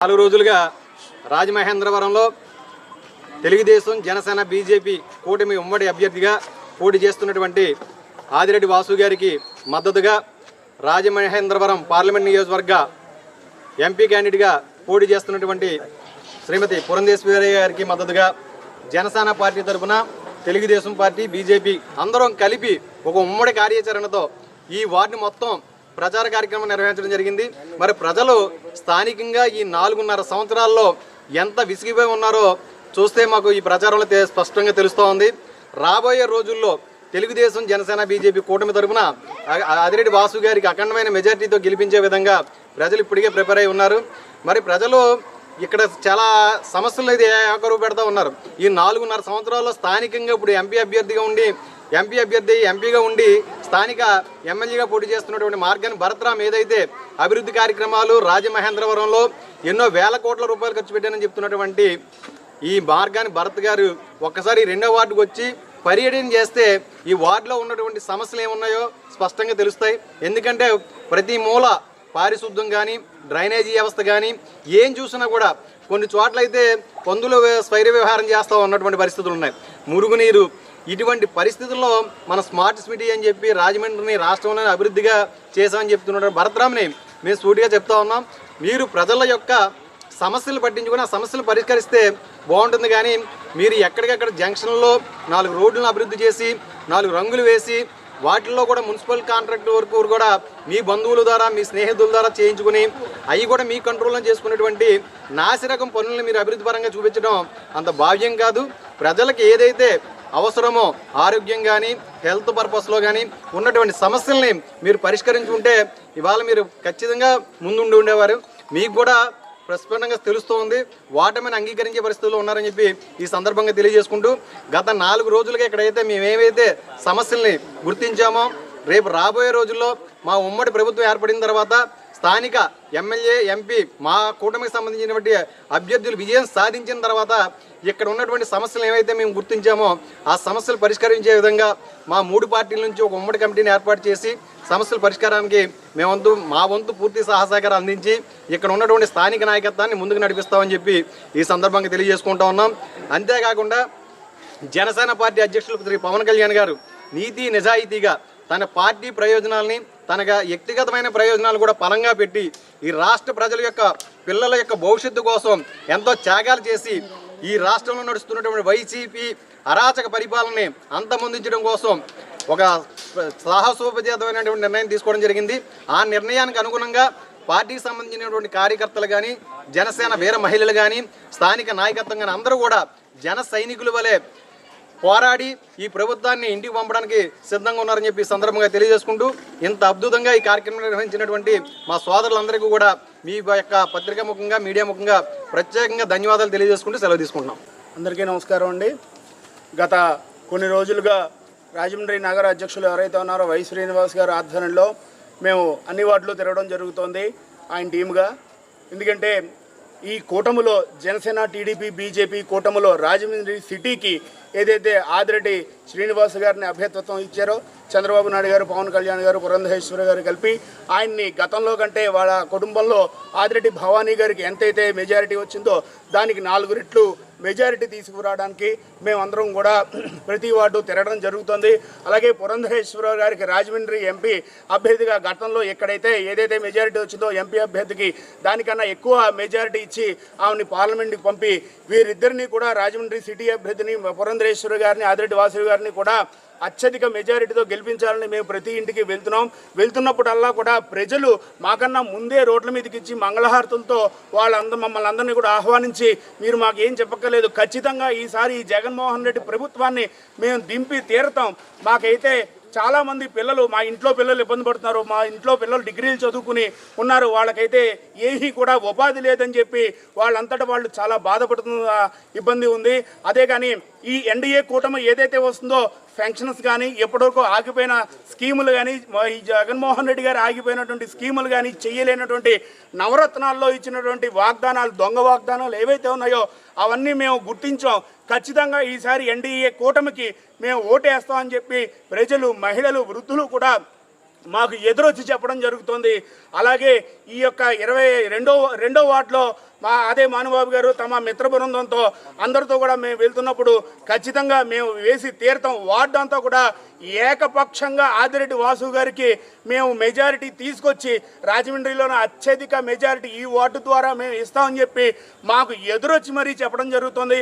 నాలుగు రోజులుగా రాజమహేంద్రవరంలో తెలుగుదేశం జనసేన బీజేపీ కూటమి ఉమ్మడి అభ్యర్థిగా పోటీ చేస్తున్నటువంటి ఆదిరెడ్డి వాసు గారికి మద్దతుగా రాజమహేంద్రవరం పార్లమెంట్ నియోజకవర్గ ఎంపీ క్యాండిడేట్గా పోటీ చేస్తున్నటువంటి శ్రీమతి పురంధేశ్వరి గారికి మద్దతుగా జనసేన పార్టీ తరఫున తెలుగుదేశం పార్టీ బీజేపీ అందరం కలిపి ఒక ఉమ్మడి కార్యాచరణతో ఈ వార్డు మొత్తం ప్రచార కార్యక్రమం నిర్వహించడం జరిగింది. మరి ప్రజలు స్థానికంగా ఈ నాలుగున్నర సంవత్సరాల్లో ఎంత విసిగిపోయి ఉన్నారో చూస్తే మాకు ఈ ప్రచారంలో తె- స్పష్టంగా తెలుస్తూ ఉంది. రాబోయే రోజుల్లో తెలుగుదేశం జనసేన బీజేపీ కూటమి తరఫున ఆ- వాసు గారికి అఖండమైన మెజార్టీతో గెలిపించే విధంగా ప్రజలు ఇప్పటికే ప్రిపేర్ అయి ఉన్నారు. మరి ప్రజలు ఇక్కడ చాలా సమస్యలు అయితే ఏకరువు పెడతా ఉన్నారు. ఈ నాలుగున్నర సంవత్సరాల్లో స్థానికంగా ఇప్పుడు ఎంపీ అభ్యర్థిగా ఉండి ఎంపీ అభ్యర్థి ఎంపీగా ఉండి స్థానిక ఎమ్మెల్యేగా పోటీ చేస్తున్నటువంటి మార్గాన్ని భరత్రామ్ ఏదైతే అభివృద్ధి కార్యక్రమాలు రాజమహేంద్రవరంలో ఎన్నో వేల కోట్ల రూపాయలు ఖర్చు పెట్టానని చెప్తున్నటువంటి ఈ మార్గాన్ని భరత్ గారు ఒక్కసారి రెండో వార్డుకు వచ్చి పర్యటన చేస్తే ఈ వార్డులో ఉన్నటువంటి సమస్యలు ఏమున్నాయో స్పష్టంగా తెలుస్తాయి. ఎందుకంటే ప్రతి మూల పారిశుద్ధం కానీ డ్రైనేజీ వ్యవస్థ కానీ ఏం చూసినా కూడా కొన్ని చోట్ల అయితే పందులు స్వైర్య వ్యవహారం చేస్తూ ఉన్నటువంటి పరిస్థితులు ఉన్నాయి. మురుగునీరు ఇటువంటి పరిస్థితుల్లో మన స్మార్ట్ సిటీ అని చెప్పి రాజమండ్రిని రాష్ట్రంలోనే అభివృద్ధిగా చేశామని చెప్తున్నాడు భరతరామ్ని మేము సూటిగా చెప్తా ఉన్నాం. మీరు ప్రజల యొక్క సమస్యలు పట్టించుకుని ఆ సమస్యలు పరిష్కరిస్తే బాగుంటుంది కానీ మీరు ఎక్కడికక్కడ జంక్షన్లో నాలుగు రోడ్లను అభివృద్ధి చేసి నాలుగు రంగులు వేసి వాటిల్లో కూడా మున్సిపల్ కాంట్రాక్ట్ వరకు కూడా మీ బంధువుల ద్వారా మీ స్నేహితుల ద్వారా చేయించుకుని అవి కూడా మీ కంట్రోల్లో చేసుకునేటువంటి నాసిరకం పనులను మీరు అభివృద్ధి పరంగా చూపించడం అంత భావ్యం కాదు. ప్రజలకు ఏదైతే అవసరమో ఆరోగ్యం కానీ హెల్త్ పర్పస్లో కానీ ఉన్నటువంటి సమస్యల్ని మీరు పరిష్కరించుకుంటే ఇవాళ మీరు ఖచ్చితంగా ముందుండి ఉండేవారు. మీకు కూడా ప్రస్ఫుటంగా తెలుస్తోంది వాటమిని అంగీకరించే పరిస్థితుల్లో ఉన్నారని చెప్పి ఈ సందర్భంగా తెలియజేసుకుంటూ గత నాలుగు రోజులుగా ఇక్కడైతే మేము ఏవైతే సమస్యల్ని గుర్తించామో రేపు రాబోయే రోజుల్లో మా ఉమ్మడి ప్రభుత్వం ఏర్పడిన తర్వాత స్థానిక ఎమ్మెల్యే ఎంపీ మా కూటమికి సంబంధించినటువంటి అభ్యర్థులు విజయం సాధించిన తర్వాత ఇక్కడ ఉన్నటువంటి సమస్యలు ఏవైతే మేము గుర్తించామో ఆ సమస్యలు పరిష్కరించే విధంగా మా మూడు పార్టీల నుంచి ఒక ఉమ్మడి కమిటీని ఏర్పాటు చేసి సమస్యల పరిష్కారానికి మేమంతు మా వంతు పూర్తి సహసహకారం అందించి ఇక్కడ ఉన్నటువంటి స్థానిక నాయకత్వాన్ని ముందుకు నడిపిస్తామని చెప్పి ఈ సందర్భంగా తెలియజేసుకుంటా ఉన్నాం. అంతేకాకుండా జనసేన పార్టీ అధ్యక్షులు శ్రీ పవన్ కళ్యాణ్ గారు నీతి నిజాయితీగా తన పార్టీ ప్రయోజనాల్ని తనగా వ్యక్తిగతమైన ప్రయోజనాలు కూడా పరంగా పెట్టి ఈ రాష్ట్ర ప్రజల యొక్క పిల్లల యొక్క భవిష్యత్తు కోసం ఎంతో త్యాగాలు చేసి ఈ రాష్ట్రంలో నడుస్తున్నటువంటి వైసీపీ అరాచక పరిపాలనని అంతమొందించడం కోసం ఒక సాహసోపజేతమైనటువంటి నిర్ణయం తీసుకోవడం జరిగింది. ఆ నిర్ణయానికి అనుగుణంగా పార్టీకి సంబంధించినటువంటి కార్యకర్తలు కానీ జనసేన వీర మహిళలు కానీ స్థానిక నాయకత్వం కానీ అందరూ కూడా జన సైనికుల వలె పోరాడి ఈ ప్రభుత్వాన్ని ఇంటికి పంపడానికి సిద్ధంగా ఉన్నారని చెప్పి సందర్భంగా తెలియజేసుకుంటూ ఇంత అద్భుతంగా ఈ కార్యక్రమం నిర్వహించినటువంటి మా సోదరులందరికీ కూడా మీ యొక్క పత్రికా ముఖంగా మీడియా ముఖంగా ప్రత్యేకంగా ధన్యవాదాలు తెలియజేసుకుంటూ సెలవు తీసుకుంటున్నాం. అందరికీ నమస్కారం అండి. గత కొన్ని రోజులుగా రాజమండ్రి నగర అధ్యక్షులు ఎవరైతే ఉన్నారో వై శ్రీనివాస్ గారు ఆధ్వర్యంలో మేము అన్ని వార్డులు తిరగడం జరుగుతోంది ఆయన టీముగా ఎందుకంటే ఈ కూటమిలో జనసేన టీడీపీ బీజేపీ కూటమిలో రాజమండ్రి సిటీకి ఏదైతే ఆదిరెడ్డి శ్రీనివాస్ గారిని అభ్యర్థత్వం ఇచ్చారో చంద్రబాబు నాయుడు గారు పవన్ కళ్యాణ్ గారు పురంధేశ్వరి గారు కలిపి ఆయన్ని గతంలో కంటే వాళ్ళ కుటుంబంలో ఆదిరెడ్డి భవానీ గారికి ఎంతైతే మెజారిటీ వచ్చిందో దానికి నాలుగు రెట్లు మెజారిటీ తీసుకురావడానికి మేమందరం కూడా ప్రతి వార్డు తిరగడం జరుగుతుంది. అలాగే పురంధరేశ్వరరావు గారికి రాజమండ్రి ఎంపీ అభ్యర్థిగా గతంలో ఎక్కడైతే ఏదైతే మెజారిటీ వచ్చిందో ఎంపీ అభ్యర్థికి దానికన్నా ఎక్కువ మెజారిటీ ఇచ్చి ఆమెని పార్లమెంట్కి పంపి వీరిద్దరిని కూడా రాజమండ్రి సిటీ అభ్యర్థిని పురంధరేశ్వరి గారిని ఆదిరెడ్డి వాసు గారిని కూడా అత్యధిక మెజారిటీతో గెలిపించాలని మేము ప్రతి ఇంటికి వెళ్తున్నాం. వెళ్తున్నప్పుడల్లా కూడా ప్రజలు మాకన్నా ముందే రోడ్ల మీదకి ఇచ్చి మంగళహారతులతో వాళ్ళందరూ మమ్మల్ని అందరినీ కూడా ఆహ్వానించి మీరు మాకు ఏం చెప్పక్కర్లేదు. ఖచ్చితంగా ఈసారి ఈ జగన్మోహన్ రెడ్డి ప్రభుత్వాన్ని మేము దింపి తీరతాం. మాకైతే చాలామంది పిల్లలు మా ఇంట్లో పిల్లలు ఇబ్బంది పడుతున్నారు. మా ఇంట్లో పిల్లలు డిగ్రీలు చదువుకుని ఉన్నారు. వాళ్ళకైతే ఏమీ కూడా ఉపాధి లేదని చెప్పి వాళ్ళంతటా వాళ్ళు చాలా బాధపడుతున్న ఇబ్బంది ఉంది. అదే కానీ ఈ ఎన్డీఏ కూటమి ఏదైతే వస్తుందో ఫెన్షన్స్ కానీ ఎప్పటివరకు ఆగిపోయిన స్కీములు కానీ ఈ జగన్మోహన్ రెడ్డి గారు ఆగిపోయినటువంటి స్కీములు కానీ చేయలేనటువంటి నవరత్నాల్లో ఇచ్చినటువంటి వాగ్దానాలు దొంగ వాగ్దానాలు ఏవైతే ఉన్నాయో అవన్నీ మేము గుర్తించాం. ఖచ్చితంగా ఈసారి ఎన్డీఏ కూటమికి మేము ఓటేస్తామని చెప్పి ప్రజలు మహిళలు వృద్ధులు కూడా మాకు ఎదురొచ్చి చెప్పడం జరుగుతుంది. అలాగే ఈ యొక్క ఇరవై రెండో రెండో వార్డులో మా అదే మానుబాబు గారు తమ మిత్ర బృందంతో అందరితో కూడా మేము వెళ్తున్నప్పుడు ఖచ్చితంగా మేము వేసి తీర్థం వార్డు అంతా కూడా ఏకపక్షంగా ఆదిరెడ్డి వాసు గారికి మేము మెజారిటీ తీసుకొచ్చి రాజమండ్రిలోని అత్యధిక మెజారిటీ ఈ వార్డు ద్వారా మేము ఇస్తామని చెప్పి మాకు ఎదురొచ్చి మరీ చెప్పడం జరుగుతుంది.